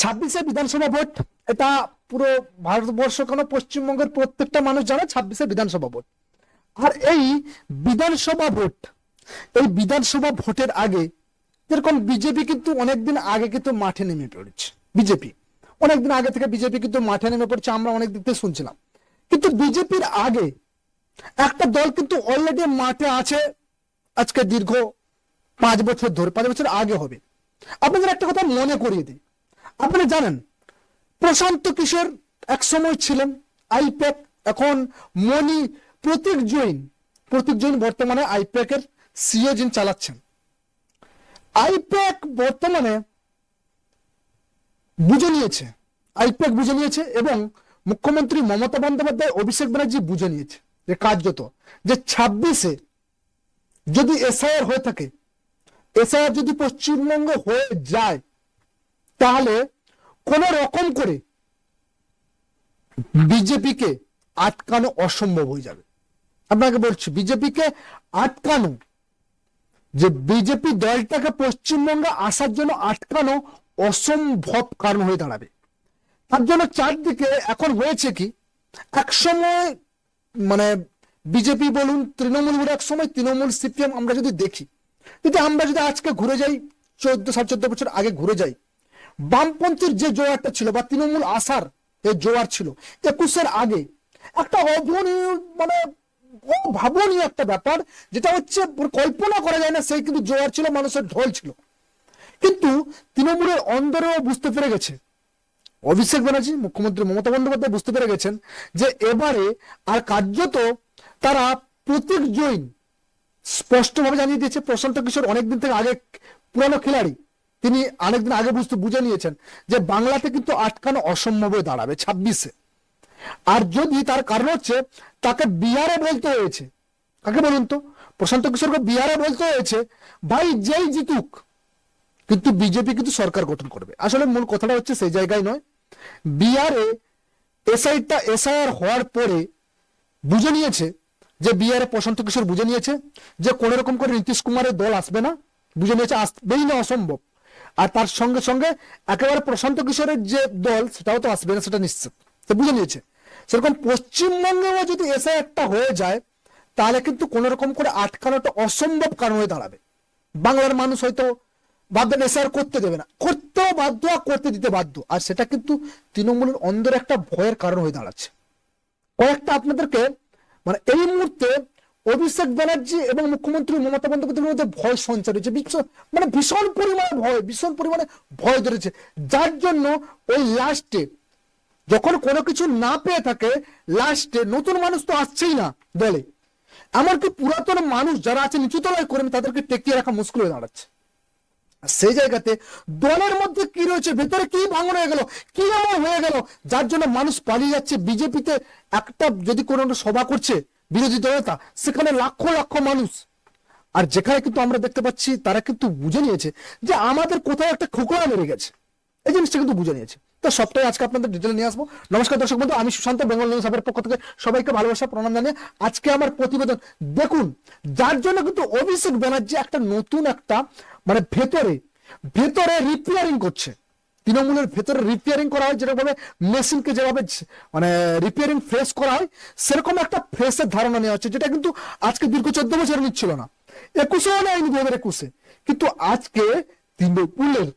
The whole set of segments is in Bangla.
ছাব্বিশে বিধানসভা ভোট, এটা পুরো ভারতবর্ষ কেন পশ্চিমবঙ্গের প্রত্যেকটা মানুষ জানে, ছাব্বিশে বিধানসভা ভোট। আর এই বিধানসভা ভোট, এই বিধানসভা ভোটের আগে, যেরকম বিজেপি কিন্তু অনেকদিন আগে কিন্তু মাঠে নেমে পড়েছে, বিজেপি। অনেকদিন আগে থেকে বিজেপি কিন্তু মাঠে নেমে পড়ছে, আমরা অনেক দিক থেকে শুনছিলাম। কিন্তু বিজেপির আগে একটা দল কিন্তু অলরেডি মাঠে আছে, আজকে দীর্ঘ পাঁচ বছর ধরে, পাঁচ বছর আগে হবে। আপনাদের একটা কথা মনে করিয়ে দিই। আপনারা জানেন, প্রশান্ত কিশোর এক সময় ছিলেন আইপ্যাক, এখন মনি প্রতীক জৈন। প্রতীক জৈন বর্তমানে আইপ্যাক এর সিও যিনি চালাচ্ছেন। আইপ্যাক বর্তমানে বুঝে নিয়েছে, আইপ্যাক বুঝে নিয়েছে এবং মুখ্যমন্ত্রী মমতা বন্দ্যোপাধ্যায়, অভিষেক ব্যানার্জি বুঝে নিয়েছে যে কার্যত যে ছাব্বিশে যদি এসআইআর হয়ে থাকে, এসআইআর যদি পশ্চিমবঙ্গ হয়ে যায় তাহলে কোন রকম করে বিজেপিকে আটকানো অসম্ভব হয়ে যাবে। আপনাকে বলছি, বিজেপিকে আটকানো, যে বিজেপি দলটাকে পশ্চিমবঙ্গে আসার জন্য আটকানো অসম্ভব কারণ হয়ে দাঁড়াবে। তার জন্য চারদিকে এখন হয়েছে কি একসময় মানে বিজেপি বলুন, তৃণমূল বলুন এক সময় তৃণমূল, সিপিএম আমরা যদি দেখি, যদি আমরা যদি আজকে ঘুরে যাই, চোদ্দ সাড়ে চোদ্দ বছর আগে ঘুরে যাই বামপন্থীর যে জোয়ারটা ছিল বা তৃণমূল আসার যে জোয়ার ছিল, একুশের আগে একটা অভাবনীয় মানে অভাবনীয় একটা ব্যাপার, যেটা হচ্ছে কল্পনা করা যায় না, সেই কিন্তু জোয়ার ছিল, মানুষের ঢল ছিল। কিন্তু তৃণমূলের অন্দরেও বুঝতে পেরে গেছে, অভিষেক ব্যানার্জি, মুখ্যমন্ত্রী মমতা বন্দ্যোপাধ্যায় বুঝতে পেরে গেছেন যে এবারে আর কার্যত তারা প্রতীক জৈন স্পষ্টভাবে জানিয়ে দিয়েছে প্রশান্ত কিশোর অনেকদিন থেকে আগে পুরানো খেলাড়ি। তিনি অনেকদিন আগে বুঝতে বুঝে নিয়েছেন যে বাংলাতে কিন্তু আটকানো অসম্ভব হয়ে দাঁড়াবে ছাব্বিশে। আর যদি তার কারণ হচ্ছে তাকে বিহারে বলতে হয়েছে, কাকে বলুন তো? প্রশান্ত কিশোরকে বিহারে বলতে হয়েছে, ভাই যেই জিতুক, কিন্তু বিজেপি কিন্তু সরকার গঠন করবে। আসলে মূল কথাটা হচ্ছে সেই জায়গায় নয়। বিহারে এসআইটা এসআইআর হওয়ার পরে বুঝে নিয়েছে যে বিহারে প্রশান্ত কিশোর বুঝে নিয়েছে যে কোন রকম করে নীতিশ কুমারের দল আসবে না, বুঝে নিয়েছে আসবেই না অসম্ভব। আর তার সঙ্গে সঙ্গে একেবারে প্রশান্ত কিশোরের যে দল, সেটাও তো আসবে না, সেটা নিশ্চিত। সে বুঝে নিয়েছে। সেরকম পশ্চিমবঙ্গেও যদি এসে একটা হয়ে যায়, তাহলে কিন্তু কোন রকম করে আটকানোটা অসম্ভব কারণ হয়ে দাঁড়াবে। বাংলার মানুষ হয়তো ভাববেন এসআর করতে দেবে না। করতেও বাধ্য আর করতে দিতে বাধ্য। আর সেটা কিন্তু তৃণমূলের অন্দর একটা ভয়ের কারণ হয়ে দাঁড়াচ্ছে। কয়েকটা আপনাদেরকে মানে এই মুহূর্তে অভিষেক ব্যানার্জি এবং মুখ্যমন্ত্রী মমতা বন্দ্যোপাধ্যায়ের মধ্যে ভয় সঞ্চার হয়েছে। মানে ভীষণ পরিমাণে ভয়, ভীষণ পরিমাণে ভয় ধরেছে। যার জন্য ওই লাস্টে যখন কোনো কিছু না পেয়ে থাকে লাস্টে নতুন মানুষ তো আসছেই না দলে। এমনকি পুরাতন মানুষ যারা আছে নিচুতলায় কর্মী, তাদেরকে টেকিয়ে রাখা মুশকিল হয়ে দাঁড়াচ্ছে। সেই জায়গাতে দলের মধ্যে কি রয়েছে? ভেতরে কি ভাঙন হয়ে গেল? কি এমন হয়ে গেল? যার জন্য মানুষ পালিয়ে যাচ্ছে। বিজেপিতে একটা যদি কোনো সভা করছে বিরোধী দলতা সেখানে লক্ষ লক্ষ মানুষ। আর যেখানে কিন্তু আমরা দেখতে পাচ্ছি, তারা কিন্তু বুঝে নিয়েছে যে আমাদের কোথাও একটা খোকরা মেরে গেছে। এই জিনিসটা কিন্তু বুঝে নিয়েছে। তো সবটাই আজকে আপনাদের ডিটেল নিয়ে আসব। নমস্কার দর্শক বন্ধু, আমি সুশান্ত, বেঙ্গল নিউজ হাবের পক্ষ থেকে সবাইকে ভালোবাসা, প্রণাম জানিয়ে আজকে আমার প্রতিবেদন। দেখুন, যার জন্য কিন্তু অভিষেক ব্যানার্জি একটা নতুন একটা মানে ভেতরে ভেতরে রিপেয়ারিং করছে। তৃণমূলের ভেতরে রিপেয়ারিং করা হয়, যেরকমভাবে মেশিনকে যেভাবে মানে রিপেয়ারিং ফ্রেশ করা হয়, সেরকম একটা ফ্রেশের ধারণা নেওয়া হচ্ছে, যেটা কিন্তু আজকে দীর্ঘ চোদ্দ বছর নিচ্ছিল না। একুশেও নেয়নি দু হাজার একুশে। কিন্তু আজকে তৃণমূলের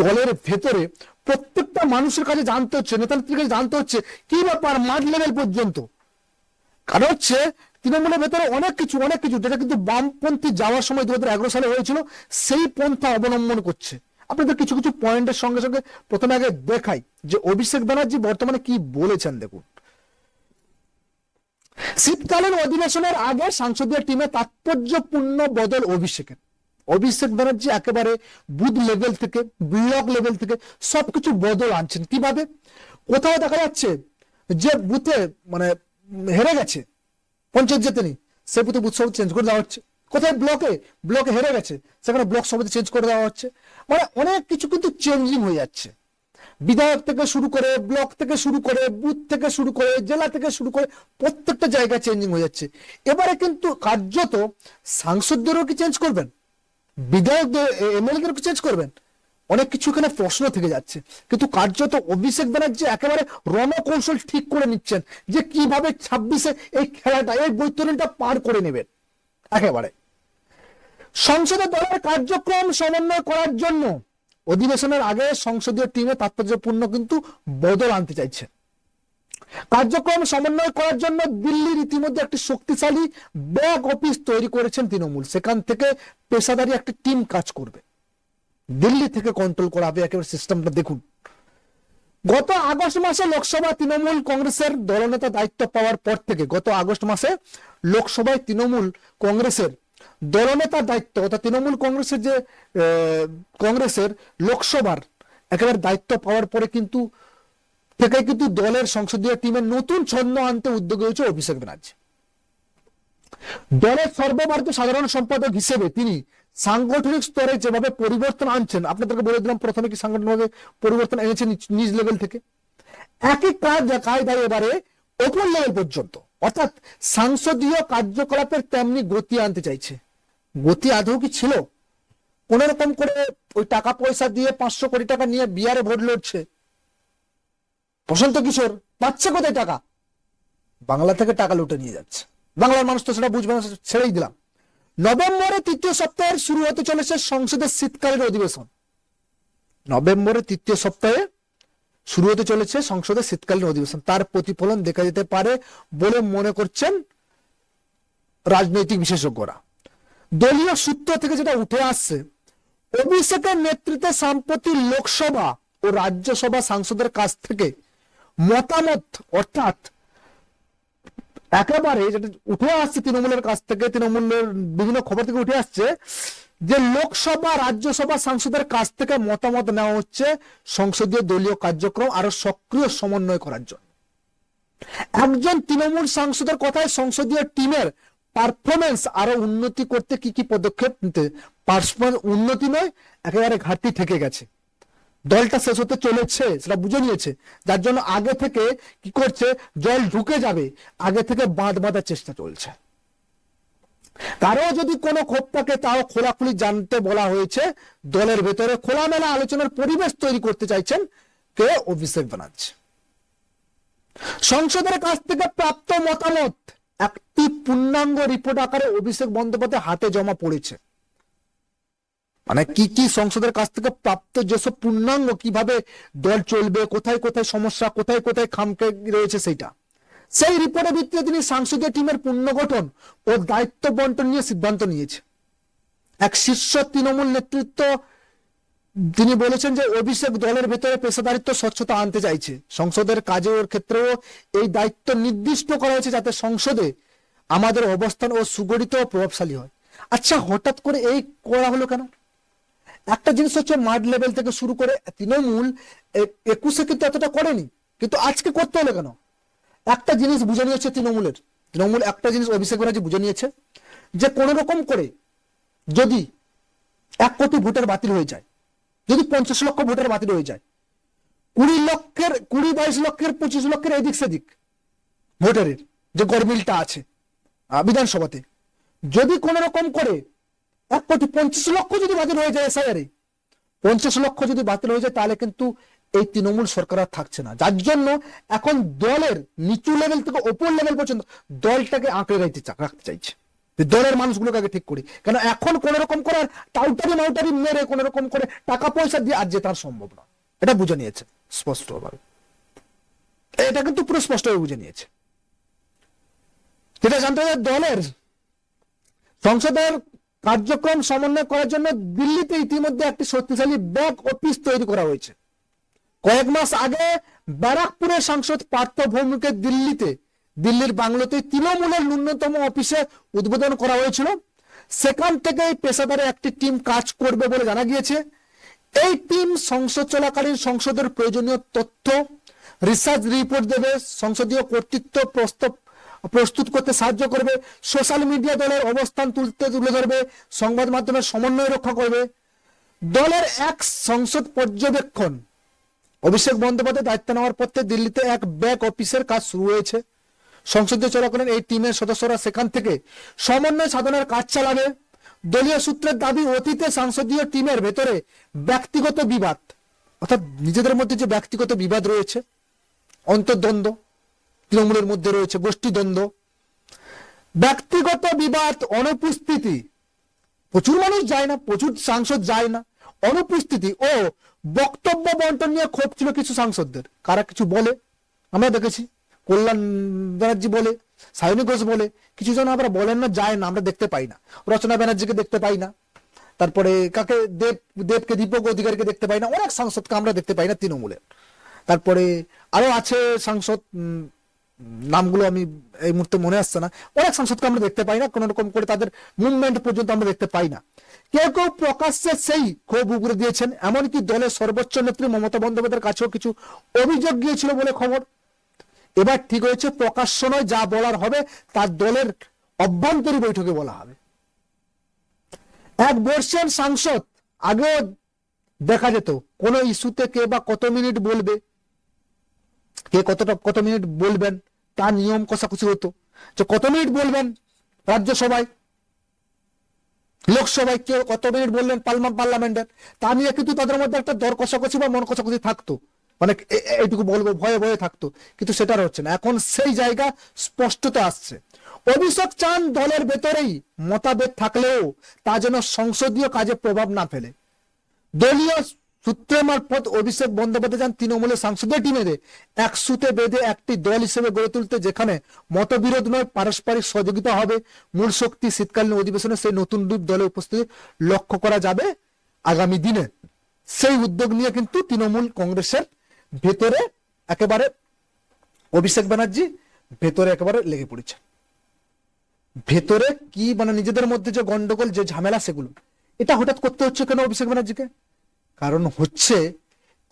দলের ভেতরে প্রত্যেকটা মানুষের কাছে জানতে হচ্ছে নেতা নেত্রীর কাছে জানতে হচ্ছে, কি ব্যাপার, মাঠ লেভেল পর্যন্ত। কারণ হচ্ছে তৃণমূলের ভেতরে অনেক কিছু অনেক কিছু, যেটা কিন্তু বামপন্থী যাওয়ার সময় দু হাজার এগারো সালে হয়েছিল, সেই পন্থা অবলম্বন করছে। আপনাদের কিছু কিছু পয়েন্টের সঙ্গে সঙ্গে প্রথমে আগে দেখাই যে অভিষেক ব্যানার্জি বর্তমানে কি বলেছেন দেখুন। শীতকালীন অধিবেশনের আগে সংসদীয় টিমে তাৎপর্যপূর্ণ বদল অভিষেকের। অভিষেক ব্যানার্জি একেবারে বুথ লেভেল থেকে ব্লক লেভেল থেকে সবকিছু বদল আনছেন। কীভাবে? কোথাও দেখা যাচ্ছে যে বুথে মানে হেরে গেছে, পঞ্চায়েত জেতেনি সে বুথে বুথ সভাপতি চেঞ্জ করে দেওয়া হচ্ছে। কোথায় ব্লকে ব্লকে হেরে গেছে। সেখানে ব্লক সভাপতি চেঞ্জ করে দেওয়া হচ্ছে। মানে অনেক কিছু কিন্তু চেঞ্জিং হয়ে যাচ্ছে। বিধায়ক থেকে শুরু করে ব্লক থেকে শুরু করে বুথ থেকে শুরু করে, জেলা থেকে শুরু করে প্রত্যেকটা জায়গায় চেঞ্জিং হয়ে যাচ্ছে। এবারে কিন্তু কার্যত সাংসদদেরও কি চেঞ্জ করবেন? বিধায়কদের এমএলএদেরও কি চেঞ্জ করবেন? অনেক কিছু এখানে প্রশ্ন থেকে যাচ্ছে। কিন্তু কার্যত অভিষেক ব্যানার্জি একেবারে রণকৌশল ঠিক করে নিচ্ছেন যে কীভাবে ছাব্বিশে এই খেলাটা, এই বৈতরণটা পার করে নেবেন। একেবারে। সংসদে দলের কার্যক্রম সমন্বয় করার জন্য অধিবেশনের আগে সংসদীয় টিমে তাৎপর্যপূর্ণ কিন্তু বদল আনতে চাইছে। কার্যক্রম সমন্বয় করার জন্য দিল্লির ইতিমধ্যে একটি শক্তিশালী ব্যাক অফিস তৈরি করেছেন তৃণমূল। সেখান থেকে পেশাদারি একটি টিম কাজ করবে। দিল্লি থেকে কন্ট্রোল করা হবে একেবারে সিস্টেমটা দেখুন। গত আগস্ট মাসে লোকসভা তৃণমূল কংগ্রেসের দলনেতা দায়িত্ব পাওয়ার পর থেকে, গত আগস্ট মাসে লোকসভায় তৃণমূল কংগ্রেসের দলনেতার দায়িত্ব, অর্থাৎ তৃণমূল কংগ্রেসের যে কংগ্রেসের লোকসভার একেবারে দায়িত্ব পাওয়ার পরে কিন্তু, থেকে কিন্তু দলের সংসদীয় টিমের নতুন ছন্দ আনতে উদ্যোগী হয়েছে অভিষেক ব্যানার্জি। দলের সর্বভারতীয় সাধারণ সম্পাদক হিসেবে তিনি সাংগঠনিক স্তরে যেভাবে পরিবর্তন আনছেন, আপনাদেরকে বলে দিলাম, প্রথমে কি সাংগঠনিক পরিবর্তন এনেছেন নিজ- নিজ লেভেল থেকে? একই কাজ, কায়দায় এবারে ওপর লেভেল পর্যন্ত। অর্থাৎ সাংসদীয় কার্যকলাপের তেমনি গতি আনতে চাইছে। গতি আদৌ কি ছিল? কোন রকম করে ওই টাকা পয়সা দিয়ে পাঁচশো কোটি টাকা নিয়ে বিয়ারে ভোট লড়ছে। প্রশান্ত কিশোর, পাচ্ছে কোথায় টাকা? বাংলা থেকে টাকা লুটে নিয়ে যাচ্ছে। বাংলার মানুষ তো সেটা বুঝবে না ছেড়েই দিলাম। নভেম্বরে তৃতীয় সপ্তাহের শুরু হতে চলেছে সংসদের শীতকালীন অধিবেশন। নভেম্বরের তৃতীয় সপ্তাহে শুরু হতে চলেছে সংসদের শীতকালীন অধিবেশন। তার প্রতিফলন দেখা যেতে পারে বলে মনে করছেন রাজনৈতিক বিশেষজ্ঞরা। দলীয় সূত্র থেকে যেটা উঠে আসছে, অভিষেকের নেতৃত্বে সাম্প্রতি লোকসভা ও রাজ্যসভা সাংসদের কাছ থেকে মতামত, অর্থাৎ একেবারে যেটা উঠে আসছে তৃণমূলের কাছ থেকে, তৃণমূলের বিভিন্ন খবর থেকে উঠে আসছে যে লোকসভা, রাজ্যসভা সাংসদের কাছ থেকে মতামত নেওয়া হচ্ছে সংসদীয় দলীয় কার্যক্রম আরও সক্রিয় সমন্বয় করার জন্য। একজন তৃণমূল সাংসদের কথায় সংসদীয় টিমের পারফরমেন্স আরও উন্নতি করতে কি কি পদক্ষেপ নিতে পারফরমেন্স উন্নতি নয়, একেবারে ঘাটতি থেকে গেছে। দলটা শেষ হতে চলেছে, সেটা বুঝে নিয়েছে। যার জন্য আগে থেকে কি করছে, জল ঢুকে যাবে, আগে থেকে বাঁধ বাঁধার চেষ্টা চলছে। কারও যদি কোনো ক্ষোভ থাকে তাও খোলাখুলি জানতে বলা হয়েছে, দলের ভেতরে খোলামেলা আলোচনার পরিবেশ তৈরি করতে চাইছেন কে? অভিষেক ব্যানার্জি। সংসদের কাছ থেকে প্রাপ্ত মতামত, একটি পূর্ণাঙ্গ রিপোর্ট আকারে অভিষেক বন্দ্যোপাধ্যায় হাতে জমা পড়েছে। মানে কি কি সংসদের কাছ থেকে প্রাপ্ত যেসব পূর্ণাঙ্গ, কীভাবে দল চলবে, কোথায় কোথায় সমস্যা, কোথায় কোথায় খামকে রয়েছে সেইটা সেই রিপোর্টের ভিত্তিতে তিনি সাংসদীয় টিমের পুনর্গঠন ও দায়িত্ব বন্টন নিয়ে সিদ্ধান্ত নিয়েছে। এক শীর্ষ তৃণমূল নেতৃত্ব, তিনি বলেছেন যে অভিষেক দলের ভেতরে পেশাদারিত্ব, স্বচ্ছতা আনতে চাইছে। সংসদের কাজের ক্ষেত্রেও এই দায়িত্ব নির্দিষ্ট করা হয়েছে যাতে সংসদে আমাদের অবস্থান ও সুগঠিত প্রভাবশালী হয়। আচ্ছা হঠাৎ করে এই করা হলো কেন? একটা জিনিস হচ্ছে মাঠ লেভেল থেকে শুরু করে তৃণমূল একুশে কিন্তু এতটা করেনি, কিন্তু আজকে করতে হলো কেন? একটা জিনিস বুঝে নিয়েছে তৃণমূলের। তৃণমূল একটা জিনিস অভিষেক ব্যানার্জি বুঝে নিয়েছে যে কোন রকম করে যদি এক কোটি ভোটার বাতিল হয়ে যায়, যদি পঞ্চাশ লক্ষ ভোটার বাতিল হয়ে যায়, কুড়ি লক্ষের, কুড়ি বাইশ লক্ষের, পঁচিশ লক্ষের এদিক সেদিক ভোটারের যে গরমিলটা আছে বিধানসভাতে, যদি কোন রকম করে এক কোটি পঞ্চাশ লক্ষ যদি বাতিল হয়ে যায় এসআইআরে পঞ্চাশ লক্ষ যদি বাতিল হয়ে যায় তাহলে কিন্তু এই তৃণমূল সরকার আর থাকছে না। যার জন্য এখন দলের নিচু লেভেল থেকে ওপর লেভেল পর্যন্ত দলটাকে আঁকড়ে রাখতে রাখতে চাইছে। দলের মানুষগুলোকে আগে ঠিক করি। কেন এখন কোন রকম করে টাউটারি মাউটারি মেরে কোন রকম করে টাকা পয়সা দিয়ে আর জেতার সম্ভব না এটা বুঝে নিয়েছে স্পষ্টভাবে। এটা কিন্তু পুরো স্পষ্টভাবে বুঝে নিয়েছে। যেটা জানতে হবে দলের সংসদের কার্যক্রম সমন্বয় করার জন্য দিল্লিতে ইতিমধ্যে একটি শক্তিশালী ব্যাক অফিস তৈরি করা হয়েছে। কয়েক মাস আগে ব্যারাকপুরের সাংসদ পার্থ ভৌমিকে দিল্লিতে, দিল্লির বাংলোতে তৃণমূলের ন্যূনতম অফিসে উদ্বোধন করা হয়েছিল। সেখান থেকে পেশাদারে একটি টিম কাজ করবে বলে জানা গিয়েছে। এই টিম সংসদ চলাকালীন সংসদের প্রয়োজনীয় তথ্য, রিসার্চ রিপোর্ট দেবে, সংসদীয় কর্তৃত্ব প্রস্তাব প্রস্তুত করতে সাহায্য করবে, সোশ্যাল মিডিয়া দলের অবস্থান তুলতে তুলে ধরবে, সংবাদ মাধ্যমের সমন্বয় রক্ষা করবে। দলের এক সংসদ পর্যবেক্ষণ অভিষেক বন্দ্যোপাধ্যায় দায়িত্ব নেওয়ার পর থেকে দিল্লিতে এক ব্যাক অফিসের কাজ শুরু হয়েছে। সংসদীয় চলাকালীন এই টিমের সদস্যরা সেখান থেকে সমন্বয় সাধনের কাজ চালাবে। দলীয় সূত্রের দাবি, অতীতে সংসদীয় টিমের ভেতরে ব্যক্তিগত বিবাদ, অর্থাৎ নিজেদের মধ্যে যে ব্যক্তিগত বিবাদ রয়েছে, অন্তর্দ্বন্দ্ব, তৃণমূলের মধ্যে রয়েছে গোষ্ঠী দ্বন্দ্ব ব্যক্তিগত বিবাদ, অনুপস্থিতি, প্রচুর মানুষ যায় না, প্রচুর সাংসদ যায় না, অনুপস্থিতি ও বক্তব্য বন্টন নিয়ে ক্ষোভ ছিল কিছু সাংসদদের। কারা কিছু বলে? আমরা দেখেছি। কল্যাণ ব্যানার্জি বলে, সায়নী ঘোষ বলে, কিছু জন আমরা বলেন না, যায় না, আমরা দেখতে পাই না। রচনা ব্যানার্জিকে দেখতে পাই না। তারপরে কাকে? দেব, দেবকে, দীপক অধিকারীকে দেখতে পাই না। অনেক সাংসদকে আমরা দেখতে পাই না তৃণমূলের। তারপরে আরও আছে সাংসদ নামগুলো আমি এই মুহূর্তে মনে আসছে না। অনেক সাংসদকে আমরা দেখতে পাই না, কোন রকম করে তাদের মুভমেন্ট পর্যন্ত আমরা দেখতে পাই না। কেউ কেউ প্রকাশ্যে সেই ক্ষোভ উগরে দিয়েছেন, এমনকি দলের সর্বোচ্চ নেত্রী মমতা বন্দ্যোপাধ্যায়ের কাছেও কিছু অভিযোগ গিয়েছিল বলে খবর। এবার ঠিক হয়েছে, প্রকাশ্য নয়, যা বলার হবে তার দলের অভ্যন্তরীণ বৈঠকে বলা হবে। এক বর্ষের সাংসদ, আগেও দেখা যেত, কোন ইস্যুতে কে বা কত মিনিট বলবে কে কতটা, কত মিনিট বলবেন? তার নিয়ম কষাকষি হতো। যে কত মিনিট বলবেন রাজ্যসভায়? লোকসভায় কেউ কত মিনিট বললেন পার্লামেন্ট পার্লামেন্টের? তা নিয়ে কিন্তু তাদের মধ্যে একটা দর কষাকষি বা মন কষাকষি থাকতো। মানে এইটুকু বলব, ভয়ে ভয়ে থাকতো। কিন্তু সেটা হচ্ছে না। এখন সেই জায়গা স্পষ্টতা আসছে। অভিষেক চান দলের ভেতরেই মতাভেদ থাকলেও তা যেন সংসদীয় কাজে প্রভাব না ফেলে। দলীয় সূত্রের মারফত অভিষেক বন্দ্যোপাধ্যায় যান তৃণমূলের টিমেদের এক সুতে বেঁধে একটি দল হিসেবে গড়ে তুলতে যেখানে মতবিরোধ নয়, পারস্পরিক সহযোগিতা হবে। মূল শক্তি শীতকালীন অধিবেশনে সেই নতুন রূপ দলে উপস্থিতি লক্ষ্য করা যাবে আগামী দিনে। সেই উদ্যোগ নিয়ে কিন্তু তৃণমূল কংগ্রেসের ভেতরে একেবারে অভিষেক ব্যানার্জি ভেতরে একেবারে লেগে পড়েছে। ভেতরে কি মানে নিজেদের মধ্যে যে গন্ডগোল, যে ঝামেলা, সেগুলো, এটা হঠাৎ করতে হচ্ছে কেন অভিষেক ব্যানার্জিকে? কারণ হচ্ছে,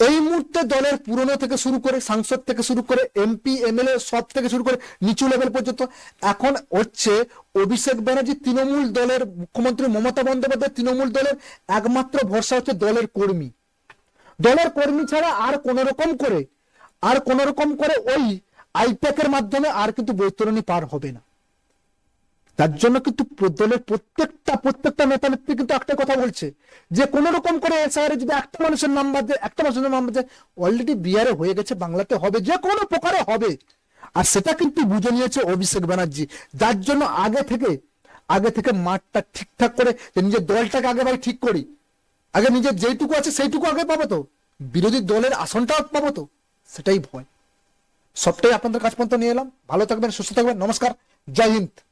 এই মুহূর্তে দলের পুরনো থেকে শুরু করে, সাংসদ থেকে শুরু করে, এমপি, এমএলএ সব থেকে শুরু করে, নিচু লেভেল পর্যন্ত। এখন হচ্ছে অভিষেক ব্যানার্জি তৃণমূল দলের মুখ্যমন্ত্রী মমতা বন্দ্যোপাধ্যায় তৃণমূল দলের একমাত্র ভরসা হচ্ছে দলের কর্মী। দলের কর্মী ছাড়া আর কোন রকম করে, আর কোন রকম করে ওই আইপ্যাকের মাধ্যমে আর কিন্তু বৈতরণী পার হবে না। তার জন্য কিন্তু দলের প্রত্যেকটা প্রত্যেকটা নেতা নেত্রী কিন্তু একটা কথা বলছে যে কোন রকম করে এসআইআর যদি একটা মানুষের নাম বাদ দেয়, একটা মানুষের নাম বাদ দেয় অলরেডি বিহারে হয়ে গেছে, বাংলাতে হবে, যে কোনো প্রকারে হবে। আর সেটা কিন্তু বুঝে নিয়েছে অভিষেক ব্যানার্জি। যার জন্য আগে থেকে আগে থেকে মাঠটা ঠিকঠাক করে, যে নিজের দলটাকে আগে ভাই ঠিক করি। আগে নিজের যেইটুকু আছে সেইটুকু আগে পাবো তো। বিরোধী দলের আসনটাও পাবো তো। সেটাই ভয়। সবটাই আপনাদের কাছ পর্যন্ত নিয়ে এলাম। ভালো থাকবেন, সুস্থ থাকবেন। নমস্কার। জয় হিন্দ।